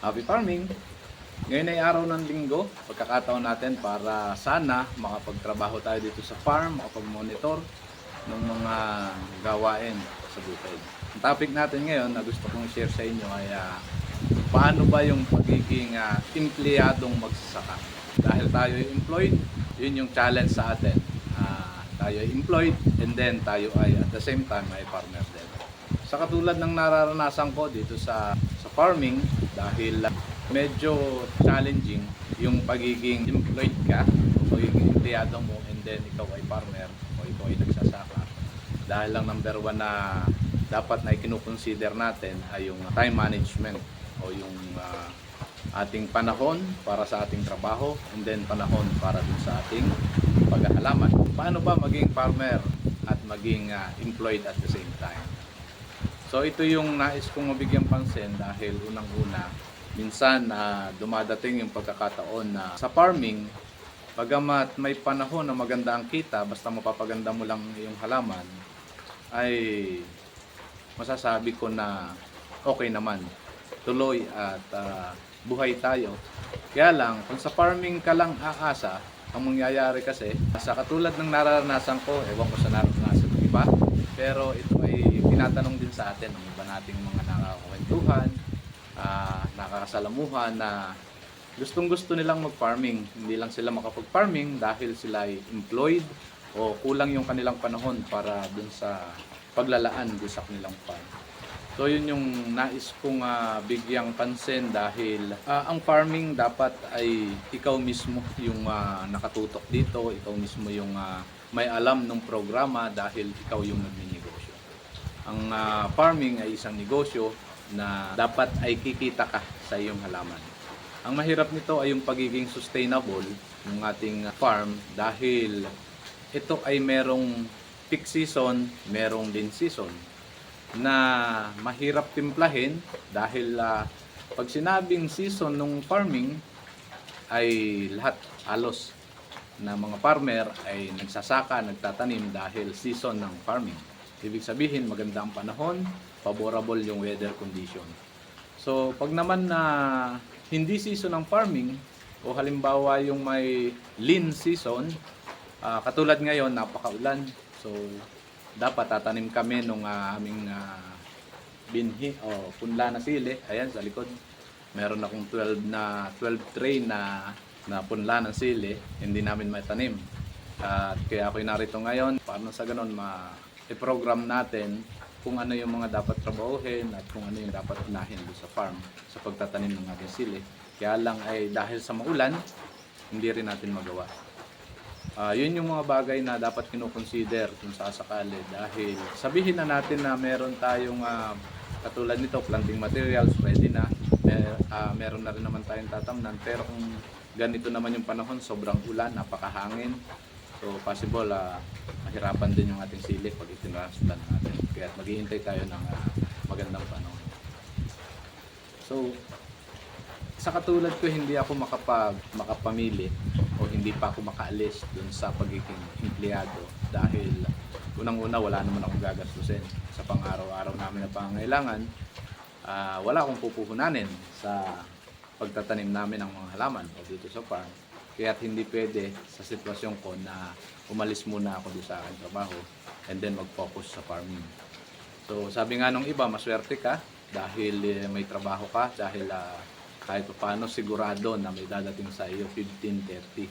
Happy farming! Ngayon ay araw ng linggo, pagkakataon natin para sana makapagtrabaho tayo dito sa farm, makapag-monitor ng mga gawain sa bukid. Ang topic natin ngayon na gusto kong share sa inyo ay ah, paano ba yung pagiging ah, empleyadong magsasaka. Dahil tayo ay employed, yun yung challenge sa atin. Ah, tayo ay employed and then tayo ay at the same time ay farmer din. Sa katulad ng nararanasan ko dito sa farming dahil medyo challenging yung pagiging employed ka o pagiging empleyado mo and then ikaw ay farmer o ikaw ay nagsasaka. Dahil lang number one na dapat na ikinukonsider natin ay yung time management o yung uh, ating panahon para sa ating trabaho and then panahon para dun sa ating paghahalaman. Paano ba maging farmer at maging uh, employed at the same time? So ito yung nais kong mabigyan pansin dahil unang-una, minsan na dumadating yung pagkakataon na sa farming, pagamat may panahon na maganda ang kita, basta mapapaganda mo lang yung halaman, ay masasabi ko na okay naman. Tuloy at ah, buhay tayo. Kaya lang, kung sa farming ka lang aasa, ang mangyayari kasi, sa katulad ng nararanasan ko, ewan ko sa nararanasan ng iba, pero ito tinatanong din sa atin ng iba nating mga nakakakwentuhan, ah, nakakasalamuhan na gustong gusto nilang mag-farming. Hindi lang sila makapag-farming dahil sila ay employed o kulang yung kanilang panahon para dun sa paglalaan dun sa kanilang farm. So yun yung nais kong ah, bigyang pansin dahil ah, ang farming dapat ay ikaw mismo yung ah, nakatutok dito, ikaw mismo yung ah, may alam ng programa dahil ikaw yung nagninegosyo. Ang ah, farming ay isang negosyo na dapat ay kikita ka sa iyong halaman. Ang mahirap nito ay yung pagiging sustainable ng ating farm dahil ito ay merong peak season, merong din season na mahirap timplahin dahil ah, pag sinabing season ng farming ay lahat halos na mga farmer ay nagsasaka, nagtatanim dahil season ng farming. Ibig sabihin maganda ang panahon, favorable yung weather condition. So pag naman na hindi season ng farming o halimbawa yung may lean season, ah, katulad ngayon napakaulan. So dapat tatanim kami nung ah, aming ah, binhi o punla na sili. Ayan sa likod. Meron akong 12 na 12 tray na na punla ng sili, hindi namin maitanim. At kaya ako'y narito ngayon para sa ganun ma i-program natin kung ano yung mga dapat trabahuhin at kung ano yung dapat unahin doon sa farm sa pagtatanim ng ating sili. Kaya lang ay dahil sa maulan, hindi rin natin magawa. Ah, yun yung mga bagay na dapat kinoconsider kung sasakali dahil sabihin na natin na meron tayong ah, katulad nito planting materials ready na mer ah, meron na rin naman tayong tatamnan pero kung ganito naman yung panahon sobrang ulan napakahangin so possible ah, mahirapan din yung ating sili pag itinransplant natin. Kaya maghihintay tayo ng ah, magandang panahon. So sa katulad ko hindi ako makapag makapamili o hindi pa ako makaalis dun sa pagiging empleyado dahil unang-una wala naman akong gagastusin. Sa pang-araw-araw namin na pangangailangan ah, wala akong pupuhunanin sa pagtatanim namin ng mga halaman o dito sa farm kaya't hindi pwede sa sitwasyon ko na umalis muna ako doon sa aking trabaho and then mag-focus sa farming So sabi nga nung iba, maswerte ka dahil eh, may trabaho ka, dahil ah, kahit pa paano sigurado na may dadating sa iyo 15-30.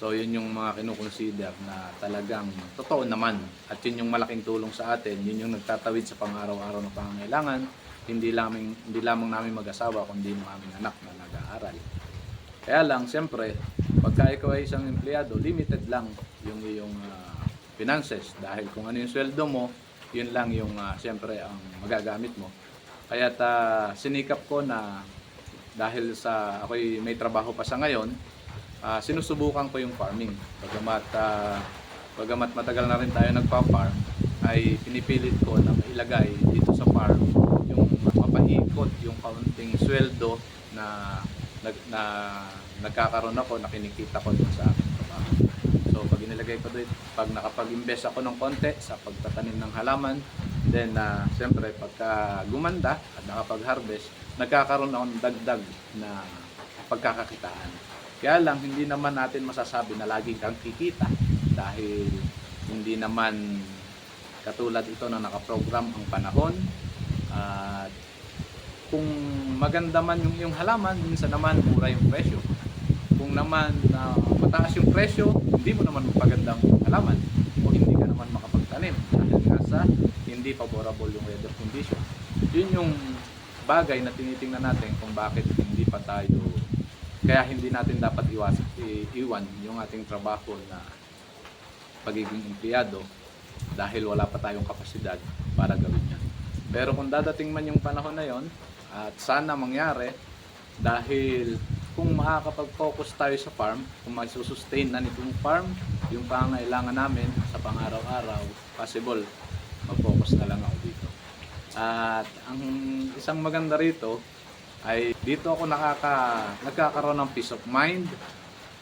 So yun yung mga kinukonsider na talagang totoo naman at yun yung malaking tulong sa atin, yun yung nagtatawid sa pang-araw-araw na pangangailangan, hindi lamang, hindi lamang namin mag-asawa kundi yung aming anak na nag-aaral. Kaya lang, siyempre, pagka ikaw ay isang empleyado, limited lang yung iyong ah, finances dahil kung ano yung sweldo mo, yun lang yung ah, siyempre ang magagamit mo. Kaya ta sinikap ko na dahil sa ako'y may trabaho pa sa ngayon, ah, sinusubukan ko yung farming. Bagamat ah, bagamat matagal na rin tayo nagpa-farm, ay pinipilit ko na mailagay dito sa farm yung mapaikot yung kaunting sweldo na nag, na nagkakaroon ako, na kinikita ko dun sa aking trabaho. So pag inilagay ko doon, pag nakapag-invest ako ng konti sa pagtatanim ng halaman, then uh, siyempre pagka gumanda at nakapag-harvest, nagkakaroon ng dagdag na pagkakakitaan. Kaya lang, hindi naman natin masasabi na lagi kang kikita dahil hindi naman katulad ito na nakaprogram ang panahon at kung maganda man yung, yung halaman, minsan naman mura yung presyo. Kung naman na mataas yung presyo, hindi mo naman magpagandang halaman o hindi ka naman makapagtanim dahil nga sa hindi favorable yung weather condition. Yun yung bagay na tinitingnan natin kung bakit hindi pa tayo kaya hindi natin dapat iwas, iwan yung ating trabaho na pagiging empleyado dahil wala pa tayong kapasidad para gawin yan. Pero kung dadating man yung panahon na yon at sana mangyari dahil kung makakapag-focus tayo sa farm, kung may sustain na nitong farm, yung pangailangan namin sa pang-araw-araw, possible mag-focus na lang ako dito. At ang isang maganda rito ay dito ako nakaka nagkakaroon ng peace of mind.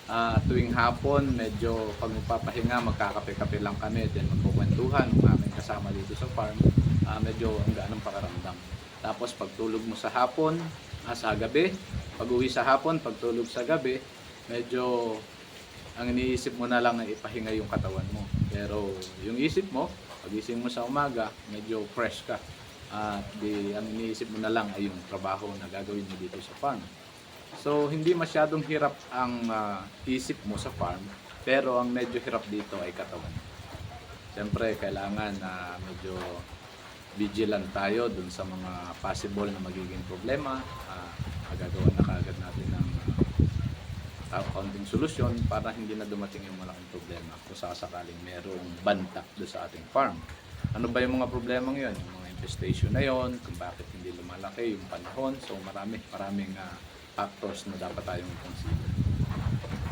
Ah, tuwing hapon, medyo pag magpapahinga, magkakape-kape lang kami, then magkukwentuhan ng aming kasama dito sa farm. Ah, medyo ang gaan ng pakaramdam. Tapos pagtulog mo sa hapon, ah, sa gabi, pag uwi sa hapon, pagtulog sa gabi, medyo ang iniisip mo na lang ay ipahinga yung katawan mo. Pero yung isip mo, pagising mo sa umaga, medyo fresh ka. At di, ang iniisip mo na lang ay yung trabaho na gagawin mo dito sa farm. So, hindi masyadong hirap ang ah, isip mo sa farm, pero ang medyo hirap dito ay katawan. Siyempre, kailangan na medyo vigilant tayo dun sa mga possible na magiging problema. Uh, magagawa na kaagad natin ng uh, kaunting solusyon para hindi na dumating yung malaking problema kung sasakaling merong bantak doon sa ating farm. Ano ba yung mga problemang yun? Yung mga infestation na yon, kung bakit hindi lumalaki yung panahon. So marami, maraming ah, factors na dapat tayong consider.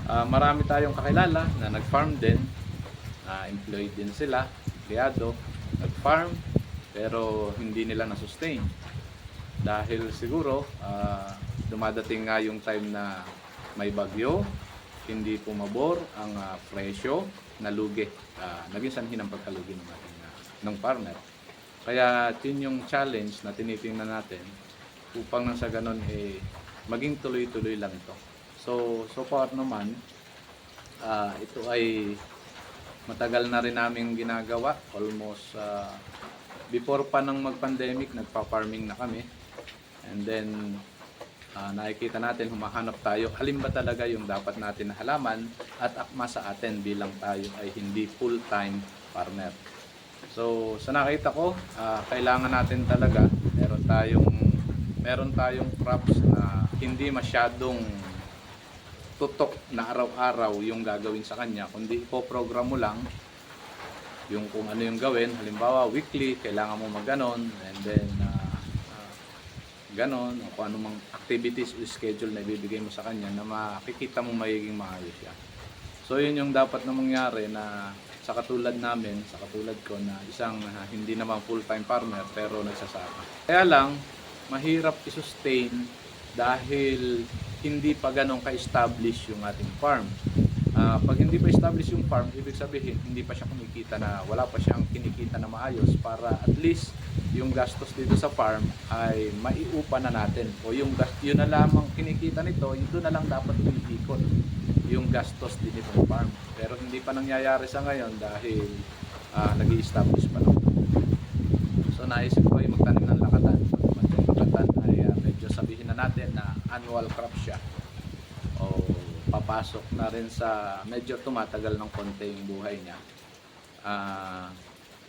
Ah, marami tayong kakilala na nag-farm din, Ah, employed din sila, empleyado, nag-farm, pero hindi nila na-sustain. Dahil siguro, ah, dumadating nga yung time na may bagyo, hindi pumabor ang ah, presyo, nalugi. Ah, naging sanhi ng pagkalugi ng ating ah, ng farmer. Kaya yun yung challenge na tinitingnan natin upang nang sa ganun eh, maging tuloy-tuloy lang ito. So, so far naman, ah, ito ay matagal na rin namin ginagawa. Almost ah, before pa ng mag-pandemic, nagpa-farming na kami. And then, ah, nakikita natin, humahanap tayo. Alin ba talaga yung dapat natin na halaman at akma sa atin bilang tayo ay hindi full-time farmer. So, sa nakita ko, ah, kailangan natin talaga meron tayong meron tayong crops na hindi masyadong tutok na araw-araw yung gagawin sa kanya, kundi ipoprogram mo lang yung kung ano yung gawin. Halimbawa, weekly, kailangan mo mag-ganon, and then ah, ah, ganon, o kung mga activities o schedule na ibibigay mo sa kanya na makikita mo magiging maayos siya. So, yun yung dapat na mangyari na sa katulad namin, sa katulad ko na isang ah, hindi naman full-time farmer pero nagsasaka. Kaya lang, mahirap i-sustain dahil hindi pa ganun ka-establish yung ating farm. Ah, pag hindi pa establish yung farm, ibig sabihin hindi pa siya kumikita na wala pa siyang kinikita na maayos para at least yung gastos dito sa farm ay maiupa na natin o yung yun na lamang kinikita nito, yun na lang dapat umiikot yung gastos din itong farm. Pero hindi pa nangyayari sa ngayon dahil ah, nag-i-establish pa lang. So naisip ko ay magtanim ng lakatan. Pag yung lakatan ay ah, medyo sabihin na natin na annual crop siya. O papasok na rin sa medyo tumatagal ng konti yung buhay niya. Ah,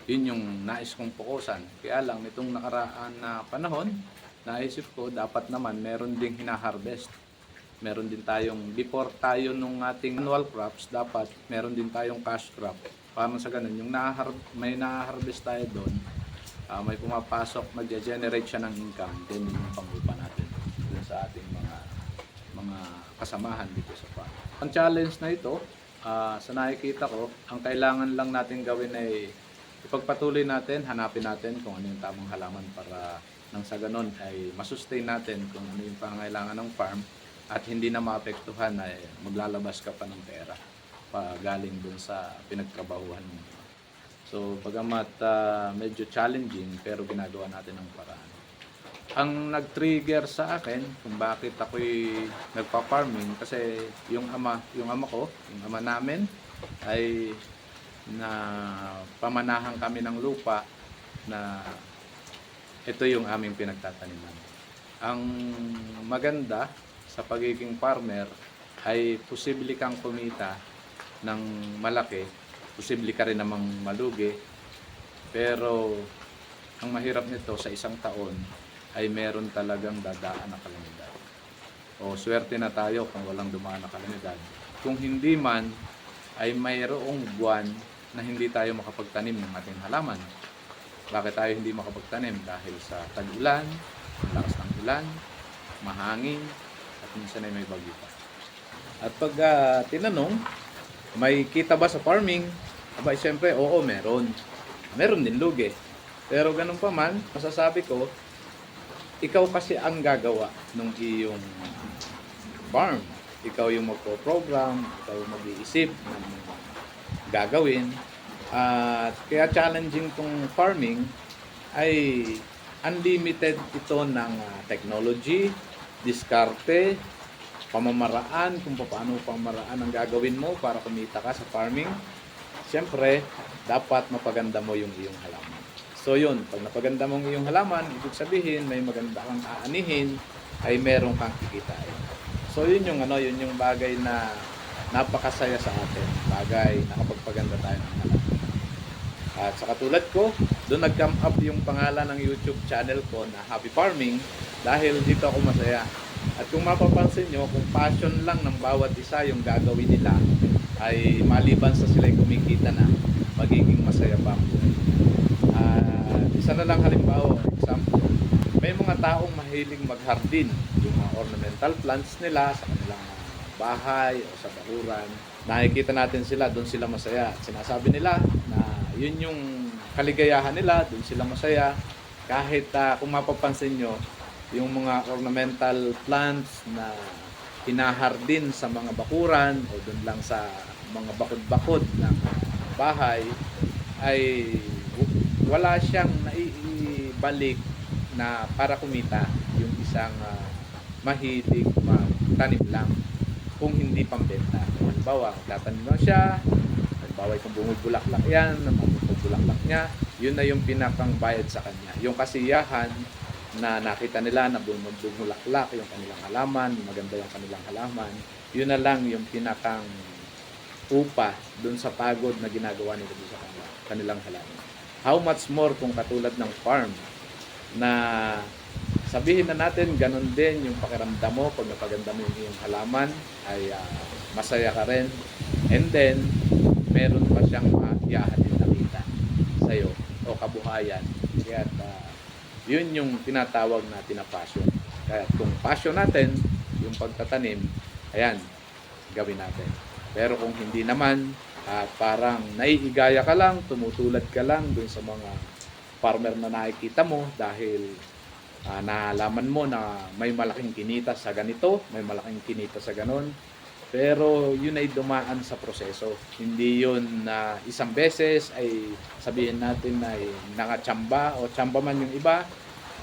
yun yung nais kong fokusan. Kaya lang nitong nakaraan na panahon, naisip ko dapat naman meron ding hinaharvest. Meron din tayong, before tayo nung ating annual crops, dapat meron din tayong cash crop. Parang sa ganun, yung nahar may naharvest tayo doon, ah, may pumapasok, mag-generate siya ng income, then yun yung pangupa natin sa ating mga kasamahan dito sa farm. Ang challenge na ito, ah, sa nakikita ko, ang kailangan lang natin gawin ay ipagpatuloy natin, hanapin natin kung ano yung tamang halaman para nang sa ganun ay masustain natin kung ano yung pangailangan ng farm at hindi na maapektuhan ay maglalabas ka pa ng pera pa galing dun sa pinagtrabahuhan mo. So, bagamat ah, medyo challenging pero ginagawa natin ng paraan. Ang nag-trigger sa akin kung bakit ako'y nagpa-farming kasi yung ama, yung ama ko, yung ama namin ay na pamanahan kami ng lupa na ito yung aming pinagtataniman. Ang maganda sa pagiging farmer ay posible kang kumita ng malaki, posible ka rin namang malugi, pero ang mahirap nito sa isang taon ay meron talagang dadaan na kalamidad. O swerte na tayo kung walang dumaan na kalamidad. Kung hindi man, ay mayroong buwan na hindi tayo makapagtanim ng ating halaman. Bakit tayo hindi makapagtanim? Dahil sa tag-ulan, lakas ng ulan, mahangin, at minsan ay may bagyo pa. At pag ah, tinanong, may kita ba sa farming? Aba, siyempre, oo, meron. Meron din lugi. Pero ganun pa man, masasabi ko, ikaw kasi ang gagawa ng iyong farm. Ikaw yung magpo-program, ikaw yung mag-iisip ng gagawin. At kaya challenging tong farming ay unlimited ito ng ah, technology, diskarte, pamamaraan, kung paano pamamaraan ang gagawin mo para kumita ka sa farming. Siyempre, dapat mapaganda mo yung iyong halaman. So yun, pag napaganda mo ang iyong halaman, ibig sabihin may maganda kang aanihin, ay meron kang kikitain. So yun yung ano, yun yung bagay na napakasaya sa atin. Bagay na kapagpaganda tayo ng halaman. At sa katulad ko, doon nag-come up yung pangalan ng YouTube channel ko na Happy Farming dahil dito ako masaya. At kung mapapansin nyo, kung passion lang ng bawat isa yung gagawin nila, ay maliban sa sila'y kumikita na, magiging masaya pa ang buhay. Isa na lang halimbawa, example, may mga taong mahiling maghardin, yung mga ornamental plants nila sa kanilang bahay o sa bakuran. Nakikita natin sila, doon sila masaya. Sinasabi nila na yun yung kaligayahan nila, doon sila masaya. Kahit ah, kung mapapansin nyo, yung mga ornamental plants na hinahardin sa mga bakuran o doon lang sa mga bakod-bakod ng bahay ay wala siyang naiibalik na para kumita yung isang ah, mahilig magtanim lang kung hindi pambenta. Halimbawa, tatanim lang siya, halimbawa kung bumubulaklak yan, ang bumubulaklak niya, yun na yung pinakang bayad sa kanya. Yung kasiyahan na nakita nila na bumubulaklak yung kanilang halaman, maganda yung kanilang halaman, yun na lang yung pinakang upa dun sa pagod na ginagawa nila sa kanila- kanilang halaman. How much more kung katulad ng farm? Na sabihin na natin ganun din yung pakiramdam mo. Pag napaganda mo yung halaman ay ah, masaya ka rin. And then meron pa siyang maiyahatid na kita sa'yo o kabuhayan. Kaya ah, yun yung tinatawag natin na passion kaya kung passion natin yung pagtatanim ayan gawin natin. Pero kung hindi naman at parang naiigaya ka lang tumutulad ka lang dun sa mga farmer na nakikita mo dahil ah, nalaman mo na may malaking kinita sa ganito, may malaking kinita sa ganon. Pero yun ay dumaan sa proseso. Hindi yun na isang beses ay sabihin natin na ay nakachamba o chamba man yung iba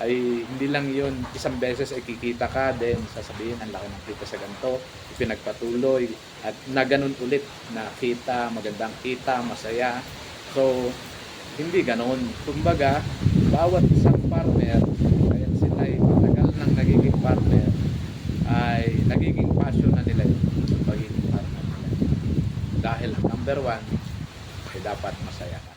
ay hindi lang yun isang beses ay kikita ka then sasabihin ang laki ng kita sa ganito ipinagpatuloy at na ganun ulit na kita magandang kita masaya so hindi ganon. Kumbaga, bawat isang partner, kaya sila ay matagal nang nagiging partner, ay nagiging passion na nila yun, yung pagiging partner nila. Dahil number one, ay dapat masaya ka.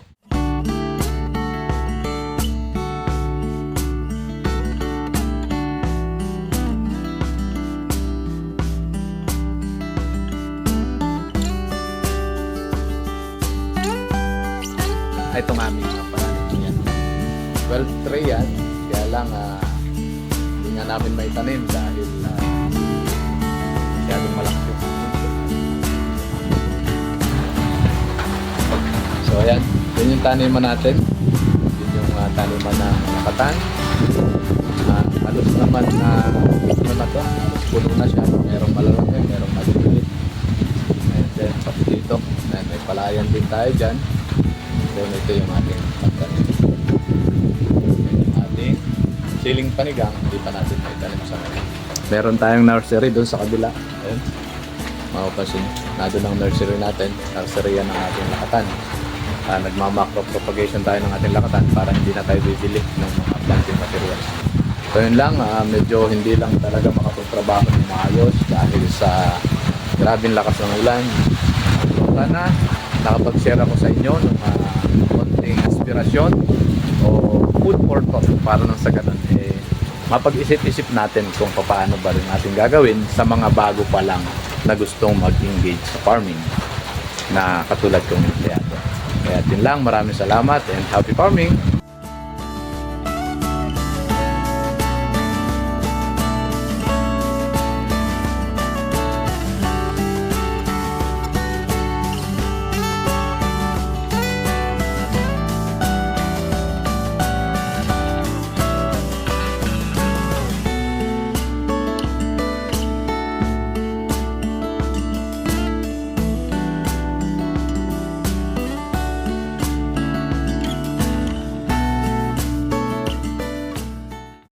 12 tray yan, kaya lang ah, hindi nga namin may tanim dahil uh, masyadong malaki yung So ayan, yun yung taniman natin. Yun yung uh, taniman na nakatan. Uh, halos naman na ano na to, puno na siya. Merong malalaki, merong maliliit. And then pati dito, ayan, may palayan din tayo dyan. Then ito yung ating pagkain. Siling panigang, hindi pa natin may tanim sa ngayon. Meron tayong nursery doon sa kabila. Ayun. Mapapansin, nado ng nursery natin, nursery yan ng ating lakatan. Uh, nagmamakro propagation tayo ng ating lakatan para hindi na tayo bibili ng mga planting materials. So yun lang, ah, medyo hindi lang talaga makapagtrabaho ng maayos dahil sa grabing lakas ng ulan. Sana nakapag-share ako sa inyo ng ah, konting inspirasyon o food for thought para nang sa ganun eh, mapag-isip-isip natin kung paano ba rin natin gagawin sa mga bago pa lang na gustong mag-engage sa farming na katulad kong empleyado. Kaya din lang, maraming salamat and happy farming!